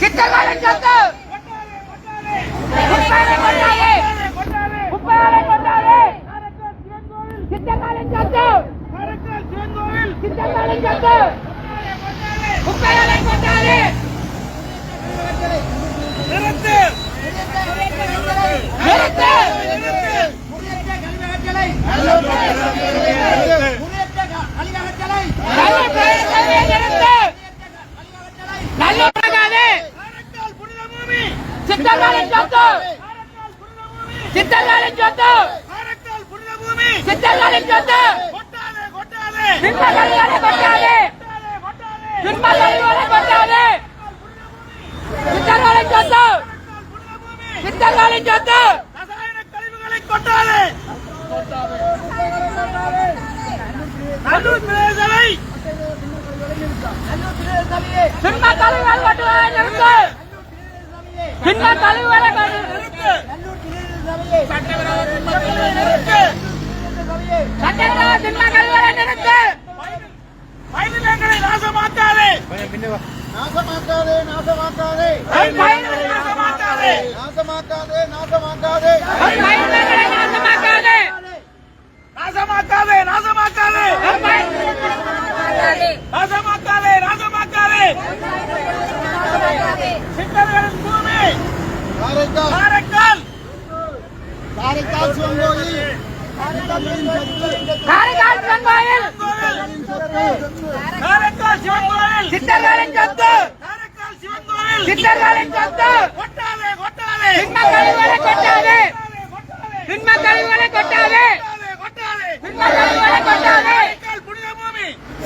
சித்தகாலின் சொத்து. குப்பைகளை. கொட்டாதே சித்தகாலின் சொத்து காரைக்கால் சொத்து காரைக்கால் சொத்து கொட்டாதே கொட்டாதே கொட்டாதே கொட்டாதே கொட்டாதே கொட்டாதே சித்தகாலின் சொத்து காரைக்கால் புனித பூமி சித்தகாலின் சொத்து ரசாயன கழிவுகளை கொட்டாதே நல்லூர் பிரதேசலை பின்ப கழிவுகள் கொட்டுவதை நிறுத்து பின்ப கழிவுகளை கொட்டு நிறுத்து சட்டவிரோத பின்ப கழிவுகளை நிறுத்து நாசமாக்காதே நாசமாக்காதே நாசமாக்காதே நாசமாக்காதே சித்தர்களின் பூமி காரைக்கால் காரைக்கால் காரைக்கால் சிவன் கோயில் காரைக்கால் செங்கோயில் காரைக்கால் சிவன் கோயில் சித்தர்களின் சொத்து. சித்தர்களின் சொத்து. கொட்டாதே கொட்டாதே கழிவுகளை கொட்டாதே கழிவுகளை கொட்டாதே கழிவுகளை கொட்டாதே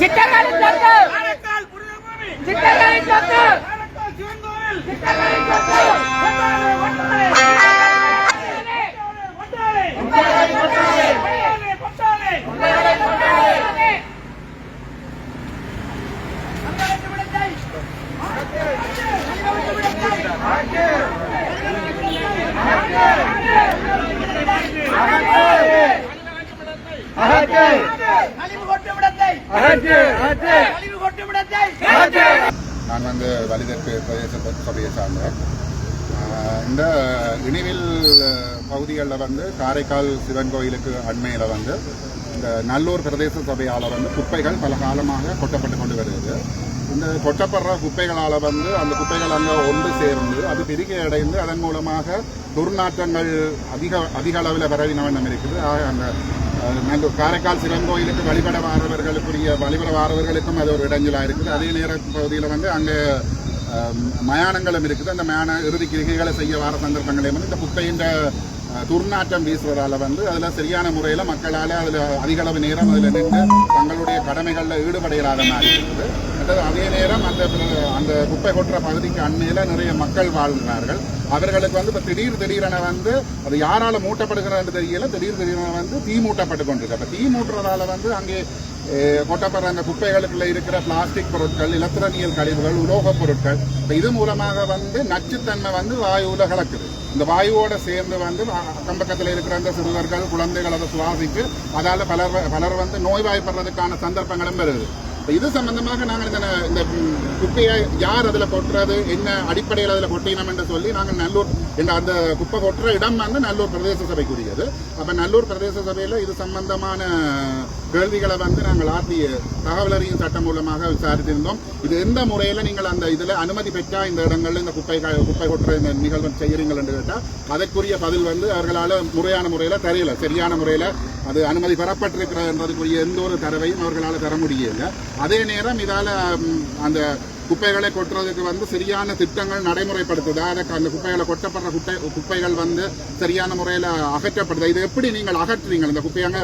சித்தர்களின் சொத்து. நான் வந்து வலிதற்கு பிரதேச சபையை சார்ந்தேன் இந்த இணைவில் பகுதிகளில் வந்து காரைக்கால் சிவன் கோயிலுக்கு அண்மையில் வந்து இந்த நல்லூர் பிரதேச சபையால் வந்து குப்பைகள் பல காலமாக கொட்டப்பட்டு கொண்டு வருகிறது. இந்த கொட்டப்படுற குப்பைகளால் வந்து அந்த குப்பைகள் அங்கே ஒன்று சேர்ந்து அது பெருகி அடைந்து அதன் மூலமாக துர்நாற்றங்கள் அதிக அதிக அளவில் பரவின வண்ணம் இருக்குது. ஆக அந்த நல்லூர் காரைக்கால் சிவன் கோயிலுக்கு வழிபட வாரவர்களுக்குரிய வழிபட வாரவர்களுக்கும் அது ஒரு இடைஞ்சலாக இருக்குது. அதே நேர பகுதியில் வந்து அங்கே மயானங்களும் இருக்குது. அந்த மயான இறுதி கிரிகைகளை செய்ய வர சந்தர்ப்பங்களையும் வந்து இந்த குப்பையின் துர்நாற்றம் வீசுவதால வந்து அதில் சரியான முறையில் மக்களால் அதில் அதிக அளவு நேரம் அதில் நின்று தங்களுடைய கடமைகளில் ஈடுபட மாதிரி இருக்குது. அதாவது அதே நேரம் அந்த அந்த குப்பை கொட்டுற பகுதிக்கு அண்மையில் நிறைய மக்கள் வாழ்கிறார்கள் அவர்களுக்கு வந்து இப்போ திடீர் திடீரென வந்து அது யாரால மூட்டப்படுகிறது தெரியல. திடீர் திடீரென வந்து தீ மூட்டப்பட்டு கொண்டிருக்கு. அப்போ தீ மூட்டுறதால வந்து அங்கே கொட்டப்படுற அந்த குப்பைகளுக்குள்ள இருக்கிற பிளாஸ்டிக் பொருட்கள் இலத்திரனியல் கழிவுகள் உலோகப் பொருட்கள். இப்போ இது மூலமாக வந்து நச்சுத்தன்மை வந்து வாயுவில் கலக்குது. இந்த வாயுவோட சேர்ந்து வந்து அக்கம்பக்கத்தில் இருக்கிற அந்த சிறுவர்கள் குழந்தைகள் அதை சுவாசித்து அதால் பலர் பலர் வந்து நோய்வாய்ப்படுறதுக்கான சந்தர்ப்பங்களும் வருது. இப்போ இது சம்பந்தமாக நாங்கள் இந்த இந்த குப்பையை யார் அதில் கொட்டுறது என்ன அடிப்படையில் அதில் கொட்டினோம் என்று சொல்லி நாங்கள் நல்லூர் என்ற அந்த குப்பை கொட்டுற இடம் வந்து நல்லூர் பிரதேச சபைக்குரியது. அப்போ நல்லூர் பிரதேச சபையில் இது சம்பந்தமான கேள்விகளை வந்து நாங்கள் ஆர்டிய தகவல் அறியும் சட்டம் மூலமாக விசாரித்திருந்தோம். இது எந்த முறையில் நீங்கள் அந்த இதில் அனுமதி பெற்றா இந்த இடங்களில் இந்த குப்பை க- குப்பை கொட்டுற இந்த நிகழ்வு செய்கிறீங்கள் என்று கேட்டால் அதற்குரிய பதில் வந்து அவர்களால் முறையான முறையில் தெரியல. சரியான முறையில் அது அனுமதி பெறப்பட்டிருக்கிறதுக்குரிய எந்த ஒரு தரவையும் அவர்களால் தர முடியல. அதே நேரம் இதால் அந்த குப்பைகளை கொட்டுறதுக்கு வந்து சரியான திட்டங்கள் நடைமுறைப்படுத்துதா? அதுக்கு அந்த குப்பைகளை கொட்டப்படுற குப்பை குப்பைகள் வந்து சரியான முறையில் அகற்றப்படுதா? இது எப்படி நீங்கள் அகற்றுறீங்க இந்த குப்பையாங்க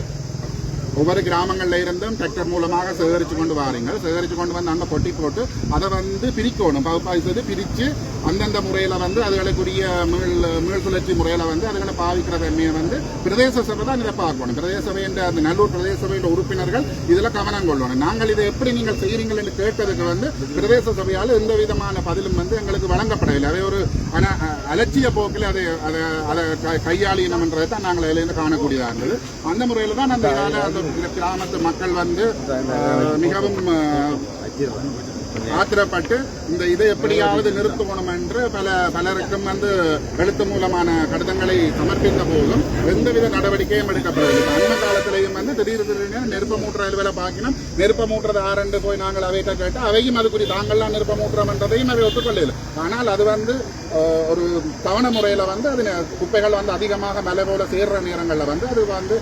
ஒவ்வொரு கிராமங்கள்ல இருந்தும் டிராக்டர் மூலமாக சேகரித்து கொண்டு வாரீங்க சேகரித்து கொண்டு வந்து அங்கே கொட்டி போட்டு அதை வந்து பிரிக்கணும். பகுப்பாய்வு செய்து பிரித்து அந்தந்த முறையில் வந்து அதுகளுக்குரிய மீள் மீள் சுழற்சி முறையில் வந்து அதுகளை பாவிக்கிற தன்மையை வந்து பிரதேச சபை தான் இதை பார்க்கணும். பிரதேச சபையின் அந்த நல்லூர் பிரதேச சபையின் உறுப்பினர்கள் இதில் கவனம் கொள்ளணும். நாங்கள் இதை எப்படி நீங்கள் செய்கிறீங்கள் என்று கேட்டதுக்கு வந்து பிரதேச சபையால் எந்த விதமான பதிலும் வந்து எங்களுக்கு வழங்கப்படவில்லை. அதை ஒரு அ- அலட்சிய போக்கில் அதை அதை அதை க- கையாளினம் என்றதை தான் நாங்கள் அதிலிருந்து காணக்கூடியதாக இருந்தது அந்த முறையில் தான் அந்த இதால இந்த கிராமத்து மக்கள் வந்து மிகவும் ஆத்திரப்பட்டு இந்த இதை எப்படியாவது நிறுத்துவோம் என்று பல பலருக்கும் வந்து எழுத்து மூலமான கடிதங்களை சமர்ப்பித்த போதும் எந்தவித நடவடிக்கையும் எடுக்கப்படவில்லை. அந்த காலத்திலையும் வந்து திடீர் திடீர்னு நெருப்ப மூட்டுற அலுவலை பார்க்கணும் நெருப்ப மூட்டுறது ஆரண்டு போய் நாங்கள் அவைகிட்ட கேட்டு அவையும் அதுக்குரிய தாங்கள்லாம் நெருப்ப மூட்டுறோம் என்றதையும் அவை ஒத்துக்கொள்ளல ஆனால் அது வந்து ஒரு தவணை முறையில் வந்து அது குப்பைகள் வந்து அதிகமாக மலை போல சேர்ற நேரங்களில் வந்து அது வந்து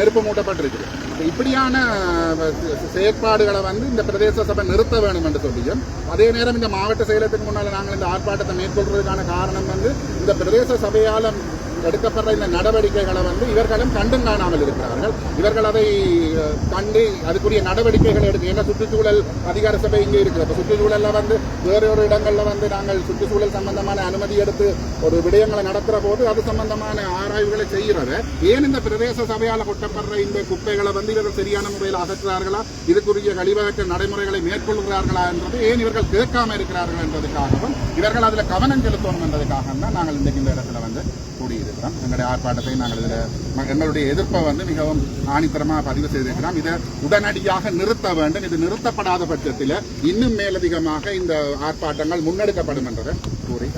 நெருப்பு மூட்டப்பட்டிருக்குது. இப்படியான செயற்பாடுகளை வந்து இந்த பிரதேச சபை நிறுத்த வேணும் என்று சொல்லியும் அதே நேரம் இந்த மாவட்ட செயலகத்துக்கு முன்னால் நாங்கள் இந்த ஆர்ப்பாட்டத்தை மேற்கொள்வதற்கான காரணம் வந்து இந்த பிரதேச சபையால் எடுக்கப்படுற இந்த நடவடிக்கைகளை வந்து இவர்களும் கண்டும் காணாமல் இருக்கிறார்கள். இவர்கள் அதை கண்டு அதுக்குரிய நடவடிக்கைகளை எடுக்க ஏன்னா சுற்றுச்சூழல் அதிகார சபை இங்கே இருக்குது. அப்போ சுற்றுச்சூழலில் வந்து வேறு ஒரு இடங்களில் வந்து நாங்கள் சுற்றுச்சூழல் சம்பந்தமான அனுமதி எடுத்து ஒரு விடயங்களை நடத்துகிற போது அது சம்பந்தமான ஆராய்வுகளை செய்கிறது. ஏன் இந்த பிரதேச சபையால் கொட்டப்படுற இந்த குப்பைகளை வந்து இவர்கள் சரியான முறையில் அகற்றுறார்களா இதுக்குரிய கழிவகற்ற நடைமுறைகளை மேற்கொள்கிறார்களா என்றது ஏன் இவர்கள் கேட்காம இருக்கிறார்கள் என்பதற்காகவும் இவர்கள் அதில் கவனம் செலுத்தணும் என்பதற்காக தான் நாங்கள் இன்றைக்கு இந்த இடத்துல வந்து செய்திருக்கிறோம். எங்களுடைய ஆர்ப்பாட்டத்தை நாங்கள் இதில் எங்களுடைய எதிர்ப்பை வந்து மிகவும் ஆணித்தரமாக பதிவு செய்திருக்கிறோம். இதை உடனடியாக நிறுத்த வேண்டும். இது நிறுத்தப்படாத பட்சத்தில் இன்னும் மேலதிகமாக இந்த ஆர்ப்பாட்டங்கள் முன்னெடுக்கப்படும் என்றதை கூறி